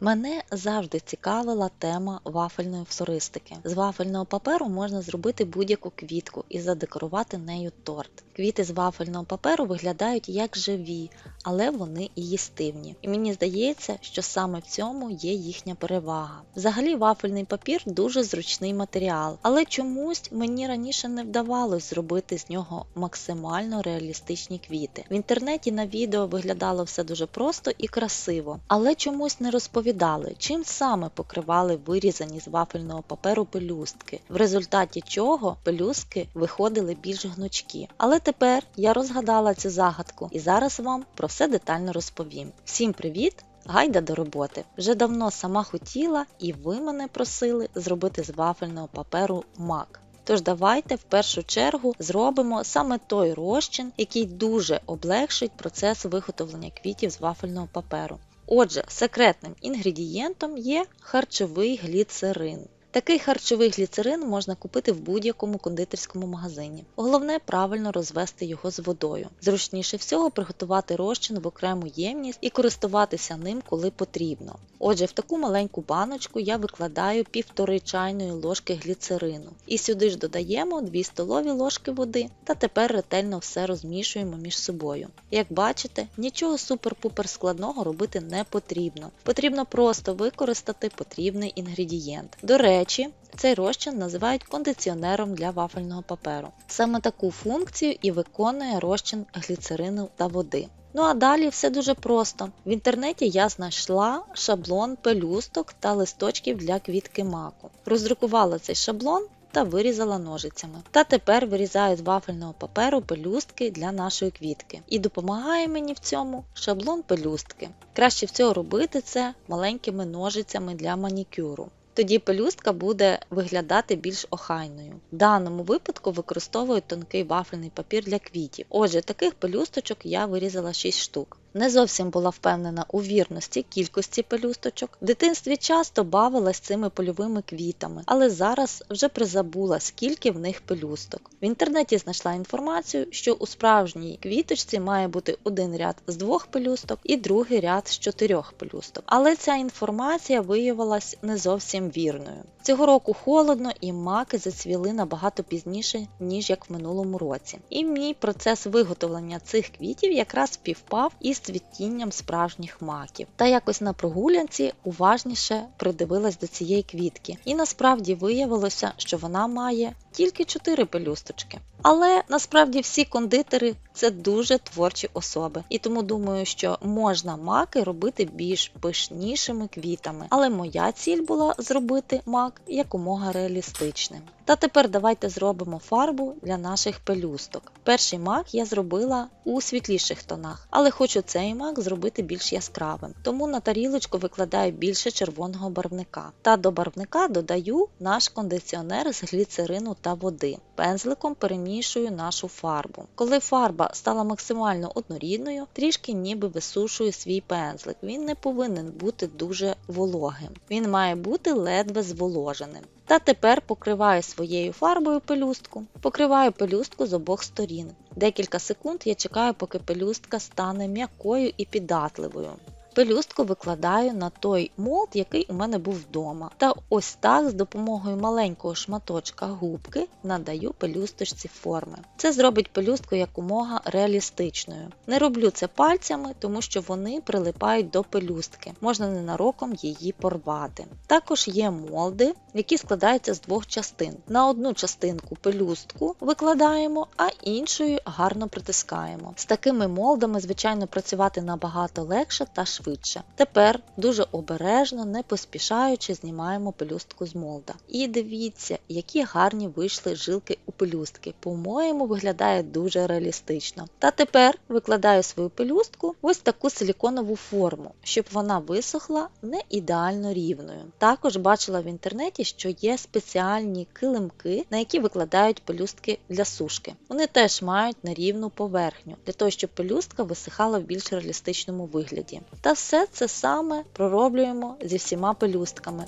Мене завжди цікавила тема вафельної флористики. З вафельного паперу можна зробити будь-яку квітку і задекорувати нею торт. Квіти з вафельного паперу виглядають як живі, але вони і їстивні. І мені здається, що саме в цьому є їхня перевага. Взагалі, вафельний папір дуже зручний матеріал, але чомусь мені раніше не вдавалось зробити з нього максимально реалістичні квіти. В інтернеті на відео виглядало все дуже просто і красиво, але чомусь не розповідали, чим саме покривали вирізані з вафельного паперу пелюстки, в результаті чого пелюстки виходили більш гнучкі. Але тепер я розгадала цю загадку і зараз вам про все детально розповім. Всім привіт! Гайда до роботи. Вже давно сама хотіла, і ви мене просили зробити з вафельного паперу мак. Тож давайте в першу чергу зробимо саме той розчин, який дуже облегшить процес виготовлення квітів з вафельного паперу. Отже, секретним інгредієнтом є харчовий гліцерин. Такий харчовий гліцерин можна купити в будь-якому кондитерському магазині. Головне правильно розвести його з водою. Зручніше всього приготувати розчин в окрему ємність і користуватися ним, коли потрібно. Отже, в таку маленьку баночку я викладаю півтори чайної ложки гліцерину. І сюди ж додаємо 2 столові ложки води та тепер ретельно все розмішуємо між собою. Як бачите, нічого супер-пупер складного робити не потрібно. Потрібно просто використати потрібний інгредієнт. До речі, цей розчин називають кондиціонером для вафельного паперу. Саме таку функцію і виконує розчин гліцерину та води. Ну а далі все дуже просто. В інтернеті я знайшла шаблон пелюсток та листочків для квітки маку. Роздрукувала цей шаблон та вирізала ножицями. Та тепер вирізаю з вафельного паперу пелюстки для нашої квітки. І допомагає мені в цьому шаблон пелюстки. Краще всього робити це маленькими ножицями для манікюру. Тоді пелюстка буде виглядати більш охайною. В даному випадку використовую тонкий вафельний папір для квітів. Отже, таких пелюсточок я вирізала 6 штук. Не зовсім була впевнена у вірності кількості пелюсточок. В дитинстві часто бавилась цими польовими квітами, але зараз вже призабула, скільки в них пелюсток. В інтернеті знайшла інформацію, що у справжній квіточці має бути один ряд з двох пелюсток і другий ряд з чотирьох пелюсток. Але ця інформація виявилась не зовсім вірною. Цього року холодно і маки зацвіли набагато пізніше, ніж як в минулому році. І мій процес виготовлення цих квітів якраз співпав із цвітінням справжніх маків. Та якось на прогулянці уважніше придивилась до цієї квітки. І насправді виявилося, що вона має тільки 4 пелюсточки. Але насправді всі кондитери це дуже творчі особи, і тому думаю, що можна маки робити більш пишнішими квітами. Але моя ціль була зробити мак якомога реалістичним. Та тепер давайте зробимо фарбу для наших пелюсток. Перший мак я зробила у світліших тонах, але хочу цей мак зробити більш яскравим. Тому на тарілочку викладаю більше червоного барвника. Та до барвника додаю наш кондиціонер з гліцерину та води. Пензликом перемішую нашу фарбу. Коли фарба стала максимально однорідною, трішки ніби висушую свій пензлик. Він не повинен бути дуже вологим. Він має бути ледве зволоженим. Та тепер покриваю своєю фарбою пелюстку, покриваю пелюстку з обох сторін. Декілька секунд я чекаю, поки пелюстка стане м'якою і піддатливою. Пелюстку викладаю на той молд, який у мене був вдома. Та ось так з допомогою маленького шматочка губки надаю пелюсточці форми. Це зробить пелюстку якомога реалістичною. Не роблю це пальцями, тому що вони прилипають до пелюстки, можна ненароком її порвати. Також є молди, які складаються з двох частин. На одну частинку пелюстку викладаємо, а іншою гарно притискаємо. З такими молдами, звичайно, працювати набагато легше та швидше. Тепер дуже обережно, не поспішаючи, знімаємо пелюстку з молда. І дивіться, які гарні вийшли жилки у пелюстки. По-моєму, виглядає дуже реалістично. Та тепер викладаю свою пелюстку в ось таку силіконову форму, щоб вона висохла не ідеально рівною. Також бачила в інтернеті, що є спеціальні килимки, на які викладають пелюстки для сушки. Вони теж мають нерівну поверхню, для того, щоб пелюстка висихала в більш реалістичному вигляді. Та все це саме пророблюємо зі всіма пелюстками.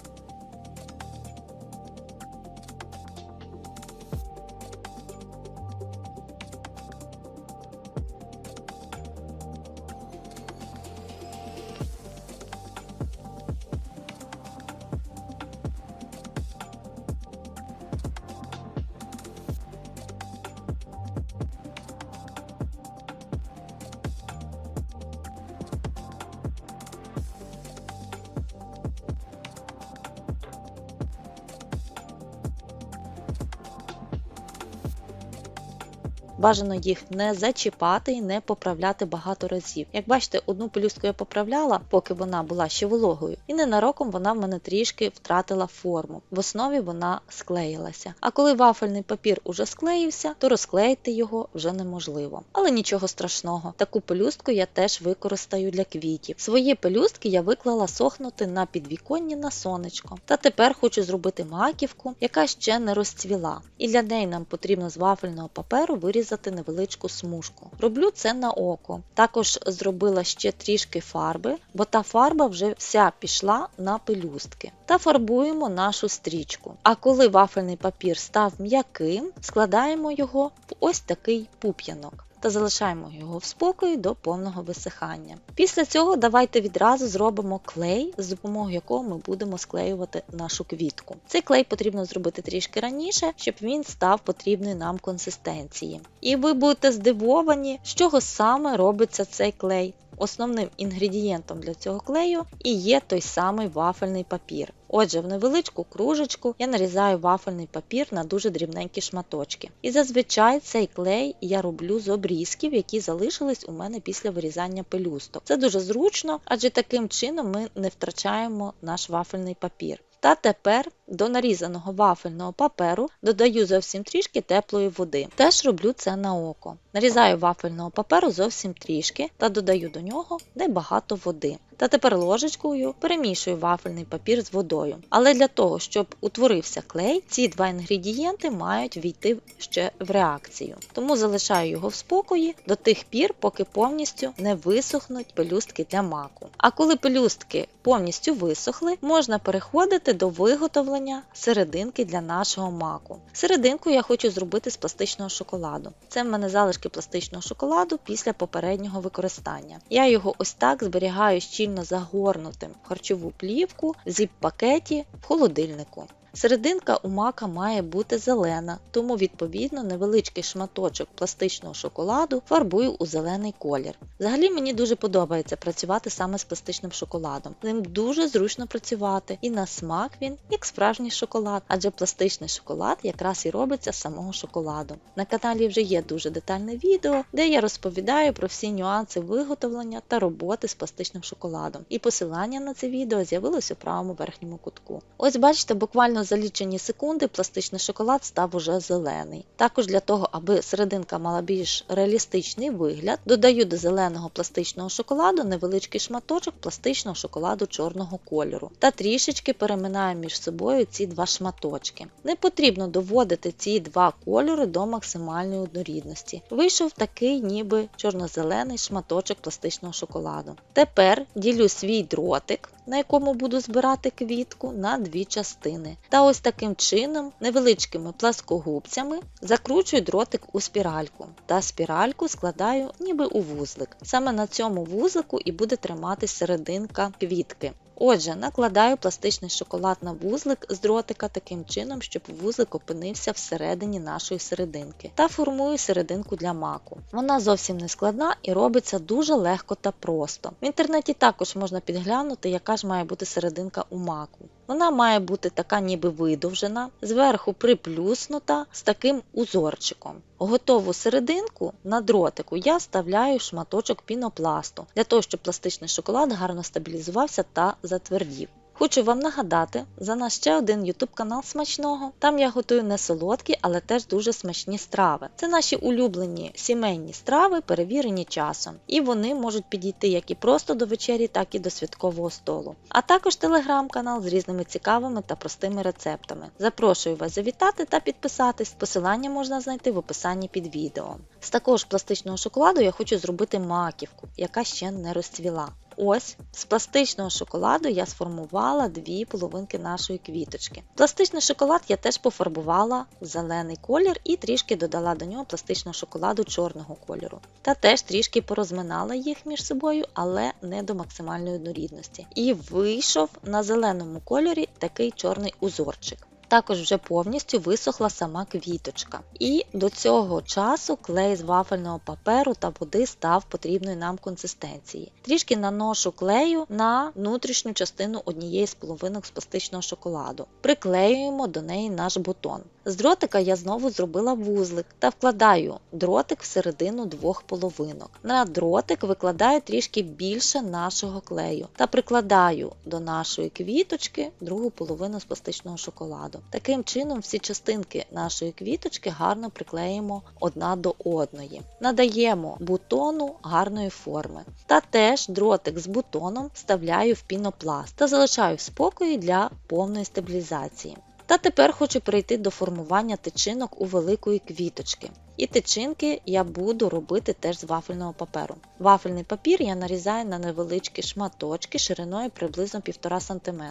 Бажано їх не зачіпати і не поправляти багато разів. Як бачите, одну пелюстку я поправляла, поки вона була ще вологою, і ненароком вона в мене трішки втратила форму. В основі вона склеїлася. А коли вафельний папір уже склеївся, то розклеїти його вже неможливо. Але нічого страшного. Таку пелюстку я теж використаю для квітів. Свої пелюстки я виклала сохнути на підвіконні на сонечко. Та тепер хочу зробити маківку, яка ще не розцвіла. І для неї нам потрібно з вафельного паперу вирізати невеличку смужку. Роблю це на око. Також зробила ще трішки фарби, бо та фарба вже вся пішла на пелюстки. Та фарбуємо нашу стрічку. А коли вафельний папір став м'яким, складаємо його в ось такий пуп'янок та залишаємо його в спокої до повного висихання. Після цього давайте відразу зробимо клей, з допомогою якого ми будемо склеювати нашу квітку. Цей клей потрібно зробити трішки раніше, щоб він став потрібної нам консистенції. І ви будете здивовані, з чого саме робиться цей клей. Основним інгредієнтом для цього клею і є той самий вафельний папір. Отже, в невеличку кружечку я нарізаю вафельний папір на дуже дрібненькі шматочки. І зазвичай цей клей я роблю з обрізків, які залишились у мене після вирізання пелюсток. Це дуже зручно, адже таким чином ми не втрачаємо наш вафельний папір. Та тепер до нарізаного вафельного паперу додаю зовсім трішки теплої води. Теж роблю це на око. Нарізаю вафельного паперу зовсім трішки та додаю до нього небагато води. Та тепер ложечкою перемішую вафельний папір з водою. Але для того, щоб утворився клей, ці два інгредієнти мають війти ще в реакцію. Тому залишаю його в спокої до тих пір, поки повністю не висохнуть пелюстки для маку. А коли пелюстки повністю висохли, можна переходити до виготовлення серединки для нашого маку. Серединку я хочу зробити з пластичного шоколаду. Це в мене залишки пластичного шоколаду після попереднього використання. Я його ось так зберігаю щільно загорнутим в харчову плівку зіп-пакеті в холодильнику. Серединка у мака має бути зелена, тому відповідно невеличкий шматочок пластичного шоколаду фарбую у зелений колір. Взагалі мені дуже подобається працювати саме з пластичним шоколадом. Ним дуже зручно працювати і на смак він як справжній шоколад, адже пластичний шоколад якраз і робиться з самого шоколаду. На каналі вже є дуже детальне відео, де я розповідаю про всі нюанси виготовлення та роботи з пластичним шоколадом. І посилання на це відео з'явилось у правому верхньому кутку. Ось бачите, буквально буквально за лічені секунди пластичний шоколад став уже зелений. Також для того, аби серединка мала більш реалістичний вигляд, додаю до зеленого пластичного шоколаду невеличкий шматочок пластичного шоколаду чорного кольору та трішечки переминаю між собою ці два шматочки. Не потрібно доводити ці два кольори до максимальної однорідності. Вийшов такий ніби чорно-зелений шматочок пластичного шоколаду. Тепер ділю свій дротик на якому буду збирати квітку, на дві частини. Та ось таким чином, невеличкими пласкогубцями, закручую дротик у спіральку та спіральку складаю ніби у вузлик. Саме на цьому вузлику і буде триматись серединка квітки. Отже, накладаю пластичний шоколад на вузлик з дротика таким чином, щоб вузлик опинився всередині нашої серединки та формую серединку для маку. Вона зовсім не складна і робиться дуже легко та просто. В інтернеті також можна підглянути, яка ж має бути серединка у маку. Вона має бути така ніби видовжена, зверху приплюснута з таким узорчиком. Готову серединку на дротику я вставляю шматочок пінопласту, для того, щоб пластичний шоколад гарно стабілізувався та затвердів. Хочу вам нагадати за наш ще один YouTube канал смачного. Там я готую не солодкі, але теж дуже смачні страви. Це наші улюблені сімейні страви, перевірені часом. І вони можуть підійти як і просто до вечері, так і до святкового столу. А також телеграм-канал з різними цікавими та простими рецептами. Запрошую вас завітати та підписатись. Посилання можна знайти в описанні під відео. З такого ж пластичного шоколаду я хочу зробити маківку, яка ще не розцвіла. Ось з пластичного шоколаду я сформувала дві половинки нашої квіточки. Пластичний шоколад я теж пофарбувала в зелений колір і трішки додала до нього пластичного шоколаду чорного кольору. Та теж трішки порозминала їх між собою, але не до максимальної однорідності. І вийшов на зеленому кольорі такий чорний узорчик також вже повністю висохла сама квіточка. І до цього часу клей з вафельного паперу та води став потрібної нам консистенції. Трішки наношу клею на внутрішню частину однієї з половинок з пластичного шоколаду. Приклеюємо до неї наш бутон. З дротика я знову зробила вузлик та вкладаю дротик всередину двох половинок. На дротик викладаю трішки більше нашого клею та прикладаю до нашої квіточки другу половину з пластичного шоколаду. Таким чином всі частинки нашої квіточки гарно приклеїмо одна до одної. Надаємо бутону гарної форми. Та теж дротик з бутоном вставляю в пінопласт та залишаю в спокої для повної стабілізації. Та тепер хочу перейти до формування тичинок у великої квіточки. І тичинки я буду робити теж з вафельного паперу. Вафельний папір я нарізаю на невеличкі шматочки шириною приблизно 1,5 см.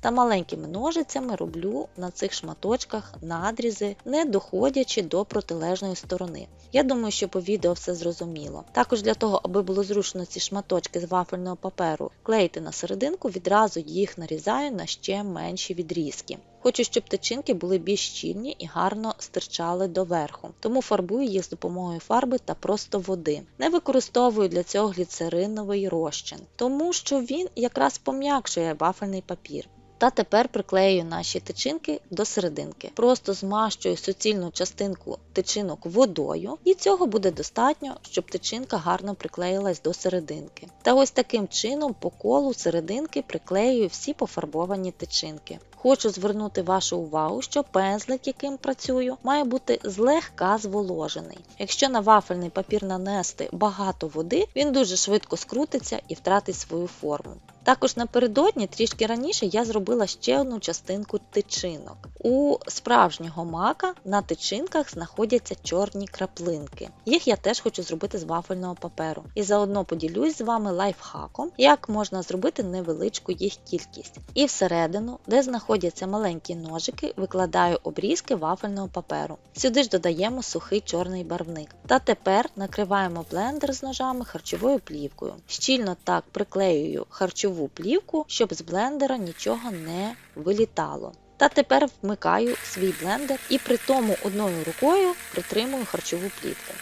Та маленькими ножицями роблю на цих шматочках надрізи, не доходячи до протилежної сторони. Я думаю, що по відео все зрозуміло. Також для того, аби було зручно ці шматочки з вафельного паперу клеїти на серединку, відразу їх нарізаю на ще менші відрізки. Хочу, щоб тичинки були більш щільні і гарно стирчали доверху, тому фарбую їх з допомогою фарби та просто води. Не використовую для цього гліцериновий розчин, тому що він якраз пом'якшує вафельний папір. Та тепер приклею наші тичинки до серединки. Просто змащую суцільну частинку тичинок водою, і цього буде достатньо, щоб тичинка гарно приклеїлась до серединки. Та ось таким чином по колу серединки приклеюю всі пофарбовані тичинки. Хочу звернути вашу увагу, що пензлик, яким працюю, має бути злегка зволожений. Якщо на вафельний папір нанести багато води, він дуже швидко скрутиться і втратить свою форму. Також напередодні, трішки раніше, я зробила ще одну частинку тичинок. У справжнього мака на тичинках знаходяться чорні краплинки. Їх я теж хочу зробити з вафельного паперу. І заодно поділюсь з вами лайфхаком, як можна зробити невеличку їх кількість. І всередину, де знаходяться маленькі ножики, викладаю обрізки вафельного паперу. Сюди ж додаємо сухий чорний барвник. Та тепер накриваємо блендер з ножами харчовою плівкою. Щільно так приклеюю харчову плівку, щоб з блендера нічого не вилітало. Та тепер вмикаю свій блендер і при тому одною рукою притримую харчову плівку.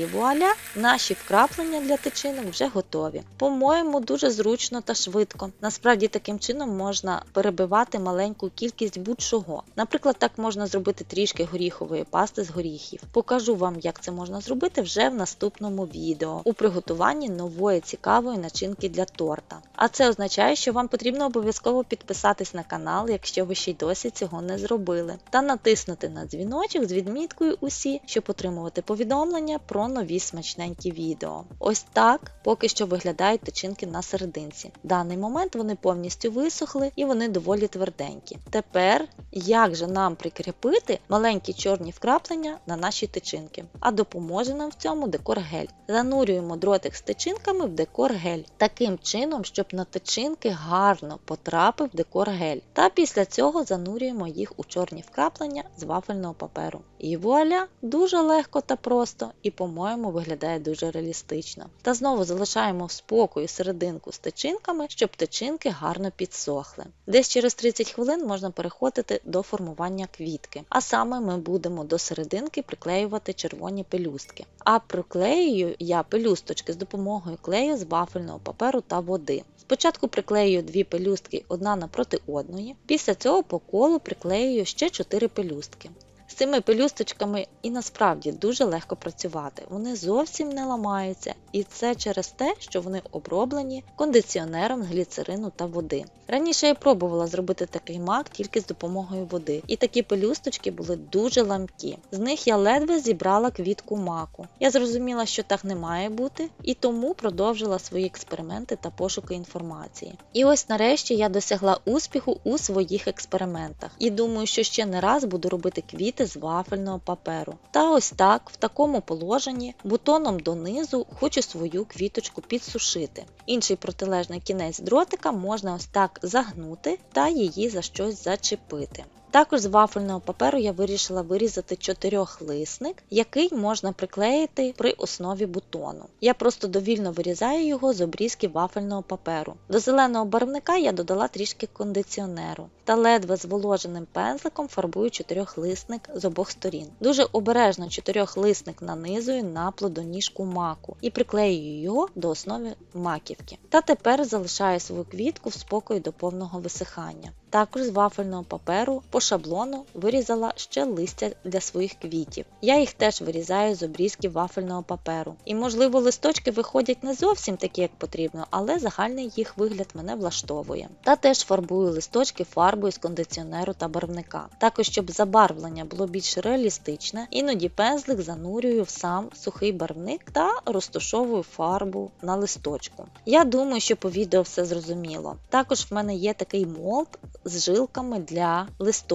І вуаля, наші вкраплення для тичинок вже готові. По-моєму, дуже зручно та швидко. Насправді таким чином можна перебивати маленьку кількість будь-чого. Наприклад, так можна зробити трішки горіхової пасти з горіхів. Покажу вам, як це можна зробити вже в наступному відео у приготуванні нової цікавої начинки для торта. А це означає, що вам потрібно обов'язково підписатись на канал, якщо ви ще й досі цього не зробили, та натиснути на дзвіночок з відміткою усі, щоб отримувати повідомлення про нові смачненькі відео. Ось так поки що виглядають тичинки на серединці. В даний момент вони повністю висохли і вони доволі тверденькі. Тепер як же нам прикріпити маленькі чорні вкраплення на наші тичинки? А допоможе нам в цьому декор гель. Занурюємо дротик з тичинками в декор гель, таким чином, щоб на тичинки гарно потрапив декор гель. Та після цього занурюємо їх у чорні вкраплення з вафельного паперу. І вуаля, дуже легко та просто, і, по-моєму, виглядає дуже реалістично. Та знову залишаємо в спокою серединку з тичинками, щоб тичинки гарно підсохли. Десь через 30 хвилин можна переходити до формування квітки. А саме ми будемо до серединки приклеювати червоні пелюстки. А приклеюю я пелюсточки з допомогою клею з вафельного паперу та води. Спочатку приклею дві пелюстки одна напроти одної, після цього по колу приклеюю ще 4 пелюстки. З цими пелюсточками і насправді дуже легко працювати. Вони зовсім не ламаються, і це через те, що вони оброблені кондиціонером гліцерину та води. Раніше я пробувала зробити такий мак тільки з допомогою води, і такі пелюсточки були дуже ламкі. З них я ледве зібрала квітку маку. Я зрозуміла, що так не має бути, і тому продовжила свої експерименти та пошуки інформації. І ось нарешті я досягла успіху у своїх експериментах. І думаю, що ще не раз буду робити квіти з вафельного паперу. Та ось так, в такому положенні, бутоном донизу хочу свою квіточку підсушити. Інший протилежний кінець дротика можна ось так загнути та її за щось зачепити. Також з вафельного паперу я вирішила вирізати чотирьохлисник, який можна приклеїти при основі бутону. Я просто довільно вирізаю його з обрізки вафельного паперу. До зеленого барвника я додала трішки кондиціонеру та ледве зволоженим пензликом фарбую чотирьохлисник з обох сторін. Дуже обережно чотирьохлисник нанизую на плодоніжку маку і приклеюю його до основи маківки. Та тепер залишаю свою квітку в спокої до повного висихання. Також з вафельного паперу шаблону вирізала ще листя для своїх квітів. Я їх теж вирізаю з обрізків вафельного паперу. І, можливо, листочки виходять не зовсім такі, як потрібно, але загальний їх вигляд мене влаштовує. Та теж фарбую листочки фарбою з кондиціонеру та барвника. Також, щоб забарвлення було більш реалістичне, іноді пензлик занурюю в сам сухий барвник та розташовую фарбу на листочку. Я думаю, що по відео все зрозуміло. Також в мене є такий молд з жилками для листочків.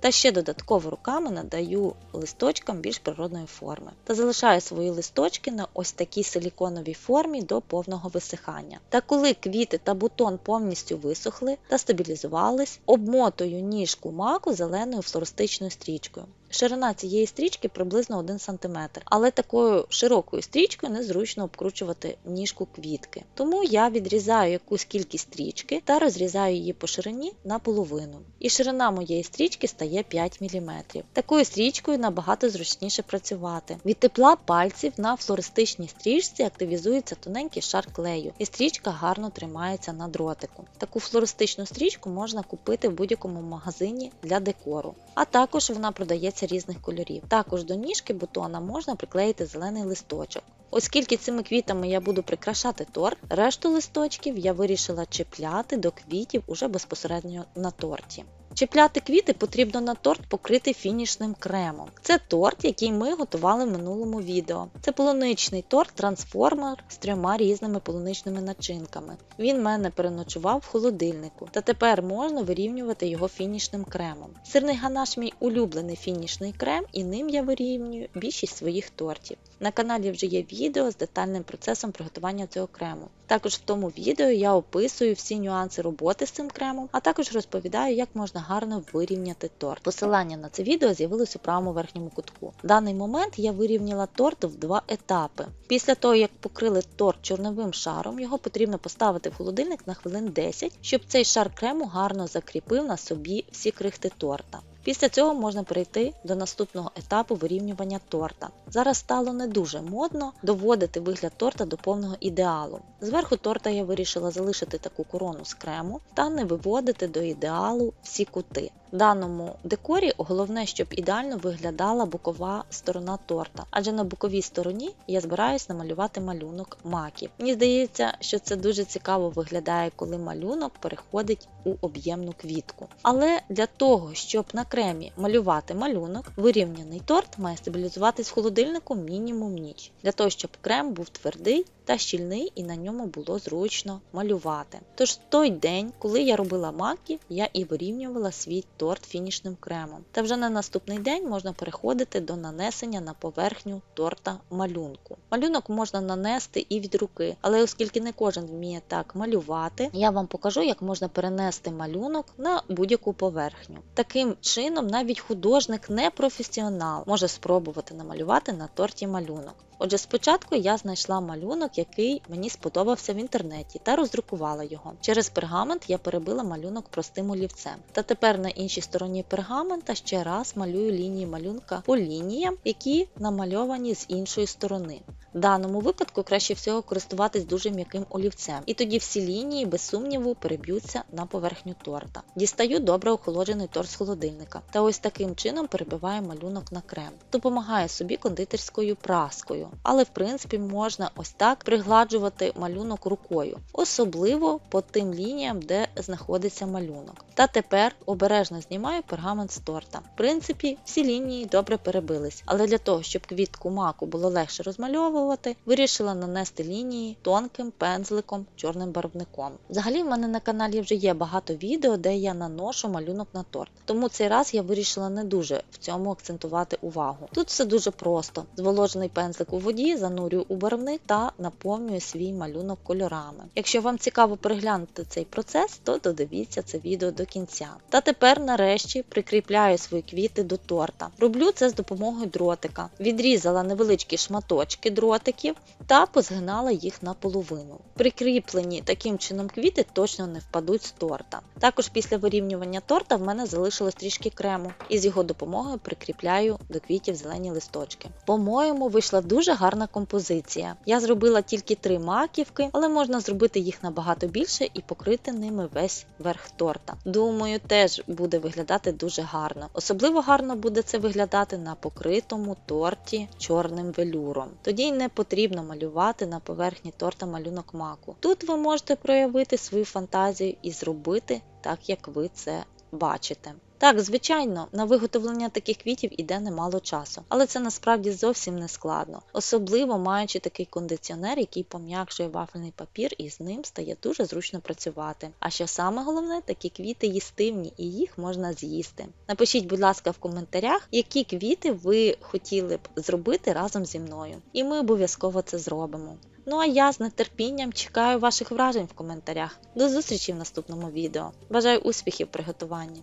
Та ще додатково руками надаю листочкам більш природної форми. Та залишаю свої листочки на ось такій силіконовій формі до повного висихання. Та коли квіти та бутон повністю висохли та стабілізувались, обмотую ніжку маку зеленою флористичною стрічкою. Ширина цієї стрічки приблизно 1 см, але такою широкою стрічкою незручно обкручувати ніжку квітки. Тому я відрізаю якусь кількість стрічки та розрізаю її по ширині на половину. І ширина моєї стрічки стає 5 мм. Такою стрічкою набагато зручніше працювати. Від тепла пальців на флористичній стрічці активізується тоненький шар клею, і стрічка гарно тримається на дротику. Таку флористичну стрічку можна купити в будь-якому магазині для декору, а також вона продається різних кольорів. Також до ніжки бутона можна приклеїти зелений листочок. Оскільки цими квітами я буду прикрашати торт, решту листочків я вирішила чіпляти до квітів уже безпосередньо на торті. Чіпляти квіти потрібно на торт покритий фінішним кремом. Це торт, який ми готували в минулому відео. Це полуничний торт трансформер з трьома різними полуничними начинками. Він мене переночував в холодильнику, та тепер можна вирівнювати його фінішним кремом. Сирний ганаш мій улюблений фінішний крем, і ним я вирівнюю більшість своїх тортів. На каналі вже є відео з детальним процесом приготування цього крему. Також в тому відео я описую всі нюанси роботи з цим кремом, а також розповідаю, як можна гарно вирівняти торт. Посилання на це відео з'явилось у правому верхньому кутку. В даний момент я вирівняла торт в два етапи. Після того, як покрили торт чорновим шаром, його потрібно поставити в холодильник на хвилин 10, щоб цей шар крему гарно закріпив на собі всі крихти торта. Після цього можна перейти до наступного етапу вирівнювання торта. Зараз стало не дуже модно доводити вигляд торта до повного ідеалу. Зверху торта я вирішила залишити таку корону з крему та не виводити до ідеалу всі кути. В даному декорі головне, щоб ідеально виглядала бокова сторона торта, адже на боковій стороні я збираюсь намалювати малюнок маків. Мені здається, що це дуже цікаво виглядає, коли малюнок переходить у об'ємну квітку. Але для того, щоб на кремі малювати малюнок, вирівняний торт має стабілізуватись в холодильнику мінімум ніч, для того, щоб крем був твердий та щільний і на ньому було зручно малювати. Тож в той день, коли я робила маки, я і вирівнювала свій торт фінішним кремом. Та вже на наступний день можна переходити до нанесення на поверхню торта малюнку. Малюнок можна нанести і від руки, але оскільки не кожен вміє так малювати, я вам покажу, як можна перенести малюнок на будь-яку поверхню. Таким чином, навіть художник не професіонал може спробувати намалювати на торті малюнок. Отже, спочатку я знайшла малюнок, який мені сподобався в інтернеті, та роздрукувала його. Через пергамент я перебила малюнок простим олівцем. Та тепер на іншій стороні пергамента ще раз малюю лінії малюнка по лініям, які намальовані з іншої сторони. В даному випадку краще всього користуватись дуже м'яким олівцем, і тоді всі лінії, без сумніву, переб'ються на поверхню торта. Дістаю добре охолоджений торт з холодильника та ось таким чином перебиваю малюнок на крем. Допомагає собі кондитерською праскою, але в принципі можна ось так пригладжувати малюнок рукою, особливо по тим лініям, де знаходиться малюнок. Та тепер обережно знімаю пергамент з торта. В принципі, всі лінії добре перебились, але для того, щоб квітку маку було легше розмальовувати, вирішила нанести лінії тонким пензликом чорним барвником. Взагалі, в мене на каналі вже є багато відео, де я наношу малюнок на торт. Тому цей раз я вирішила не дуже в цьому акцентувати увагу. Тут все дуже просто: зволожений пензлик у воді, занурюю у барвник та наповнюю свій малюнок кольорами. Якщо вам цікаво переглянути цей процес, то додивіться це відео до кінця. Та тепер, нарешті, прикріпляю свої квіти до торта. Роблю це з допомогою дротика. Відрізала невеличкі шматочки дротика дротиків та позгинала їх наполовину. Прикріплені таким чином квіти точно не впадуть з торта. Також після вирівнювання торта в мене залишилось трішки крему, і з його допомогою прикріпляю до квітів зелені листочки. По-моєму, вийшла дуже гарна композиція. Я зробила тільки три маківки, але можна зробити їх набагато більше і покрити ними весь верх торта. Думаю, теж буде виглядати дуже гарно. Особливо гарно буде це виглядати на покритому торті чорним велюром. Тоді й не потрібно малювати на поверхні торта малюнок маку. Тут ви можете проявити свою фантазію і зробити так, як ви це бачите. Так, звичайно, на виготовлення таких квітів іде немало часу, але це насправді зовсім не складно, особливо маючи такий кондиціонер, який пом'якшує вафельний папір, і з ним стає дуже зручно працювати. А що саме головне, такі квіти їстивні і їх можна з'їсти. Напишіть, будь ласка, в коментарях, які квіти ви хотіли б зробити разом зі мною, і ми обов'язково це зробимо. Ну а я з нетерпінням чекаю ваших вражень в коментарях. До зустрічі в наступному відео. Бажаю успіхів приготуванні.